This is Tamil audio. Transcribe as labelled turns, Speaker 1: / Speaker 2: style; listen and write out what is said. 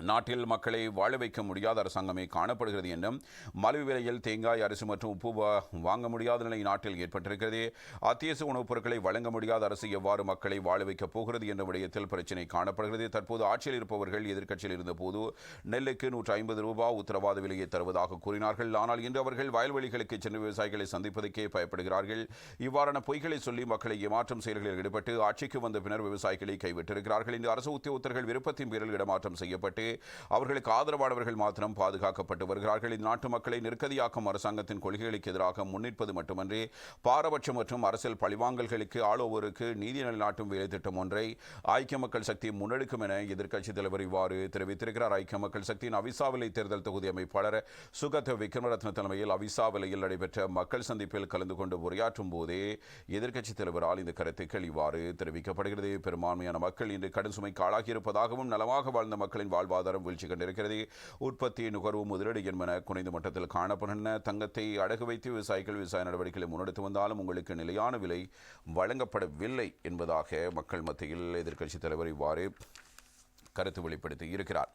Speaker 1: நாட்டில் மக்களை வாழ வைக்க முடியாத அரசாங்கமே காணப்படுகிறது என்றும் மலிவு விலையில் தேங்காய் அரிசி மற்றும் உப்பு வா- வாங்க முடியாத நிலை நாட்டில் ஏற்பட்டிருக்கிறது. அத்தியாவசிய உணவுப் பொருட்களை வழங்க முடியாத அரசு எவ்வாறு மக்களை வாழ வைக்கப் போகிறது என்ற விடயத்தில் பிரச்சினை காணப்படுகிறது. தற்போது ஆட்சியில் இருப்பவர்கள் எதிர்க்கட்சியில் இருந்தபோது நெல்லுக்கு நூற்று ஐம்பது ரூபாய் உத்தரவாத விலையை தருவதாக கூறினார்கள். ஆனால் இன்று அவர்கள் வயல்வெளிகளுக்கு சென்று விவசாயிகளை சந்திப்பதற்கே பயப்படுகிறார்கள். இவ்வாறான பொய்களை சொல்லி மக்களை ஏமாற்றும் செயல்களில் ஈடுபட்டு ஆட்சிக்கு வந்த பின்னர் விவசாயிகளை கைவிட்டிருக்கிறார்கள். இந்த அரசு உத்தியோகத்தர்கள் விருப்பத்தின் பேரில் இடமாற்றம் செய்யப்பட்டு அவர்களுக்கு ஆதரவானவர்கள் மாத்திரம் பாதுகாக்கப்பட்டு வருகிறார்கள். இந்நாட்டு மக்களை நெருக்கதியாக்கும் அரசாங்கத்தின் கொள்கைகளுக்கு எதிராக முன்னிற்பது மட்டுமன்றி பாரபட்சம் மற்றும் அரசியல் பழிவாங்கல்களுக்கு ஆளோவருக்கு நீதி நிலைநாட்டும் வேலை திட்டம் ஒன்றை ஐக்கிய மக்கள் சக்தி முன்னெடுக்கும் என எதிர்க்கட்சித் தலைவர் இவ்வாறு தெரிவித்திருக்கிறார். ஐக்கிய மக்கள் சக்தியின் அவிசாவிலை தேர்தல் தொகுதி அமைப்பாளர் சுகத் விக்ரமரத்ன தலைமையில் அவிசாவிலையில் நடைபெற்ற மக்கள் சந்திப்பில் கலந்து கொண்டு உரையாற்றும் போதே எதிர்க்கட்சித் தலைவரால் இந்த கருத்துக்கள் இவ்வாறு தெரிவிக்கப்படுகிறது. பெரும்பான்மையான மக்கள் இன்று கடும் சுமைக்கு ஆளாகியிருப்பதாகவும் நலமாக வாழ்ந்த மக்களின் வாழ்வாதாரம் வீழ்ச்சி கண்டிருக்கிறது. உற்பத்தி நுகர்வு முதலீடு என்பன குறைந்த மட்டத்தில் காணப்படுகின்றன. தங்கத்தை அடகு வைத்து விவசாயிகள் விவசாய நடவடிக்கைகளை முன்னெடுத்து வந்தாலும் உங்களுக்கு நிலையான விலை வழங்கப்படவில்லை என்பதாக மக்கள் மத்தியில் எதிர்க்கட்சித் தலைவர் இவ்வாறு கருத்து வெளிப்படுத்தி இருக்கிறார்.